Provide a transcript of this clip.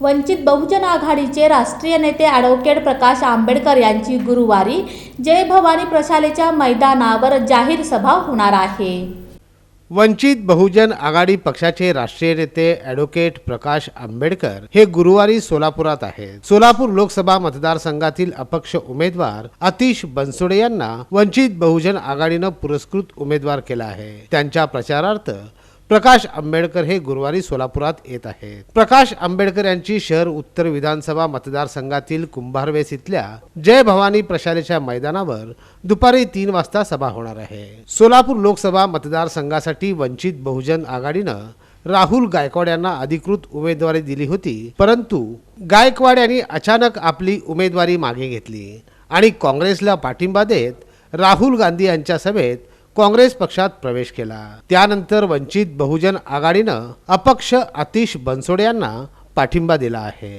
वंचित बहुजन आघाडीचे राष्ट्रीय नेते ॲडव्होकेट प्रकाश आंबेडकर यांची गुरुवारी जय भवानी प्रशालेच्या मैदानावर जाहीर सभा होणार आहे. वंचित बहुजन आघाडी पक्षाचे राष्ट्रीय नेते ॲडव्होकेट प्रकाश आंबेडकर हे गुरुवारी सोलापुरात आहेत. सोलापूर लोकसभा मतदारसंघातील अपक्ष उमेदवार अतिश बनसोडे यांना वंचित बहुजन आघाडीनं पुरस्कृत उमेदवार केला आहे. त्यांच्या प्रचारार्थ प्रकाश आंबेडकर हे गुरुवारी सोलापुरात येत आहेत. प्रकाश आंबेडकर यांची शहर उत्तर विधानसभा मतदारसंघातील कुंभारवेस इथल्या जय भवानी प्रशालेच्या मैदानावर दुपारी तीन वाजता सभा होणार आहे. सोलापूर लोकसभा मतदारसंघासाठी वंचित बहुजन आघाडीनं राहुल गायकवाड यांना अधिकृत उमेदवारी दिली होती परंतु गायकवाड यांनी अचानक आपली उमेदवारी मागे घेतली आणि काँग्रेसला पाठिंबा देत राहुल गांधी यांच्या सभेत काँग्रेस पक्षात प्रवेश केला. त्यानंतर वंचित बहुजन आघाडीनं अपक्ष आतिश बनसोडे यांना पाठिंबा दिला आहे.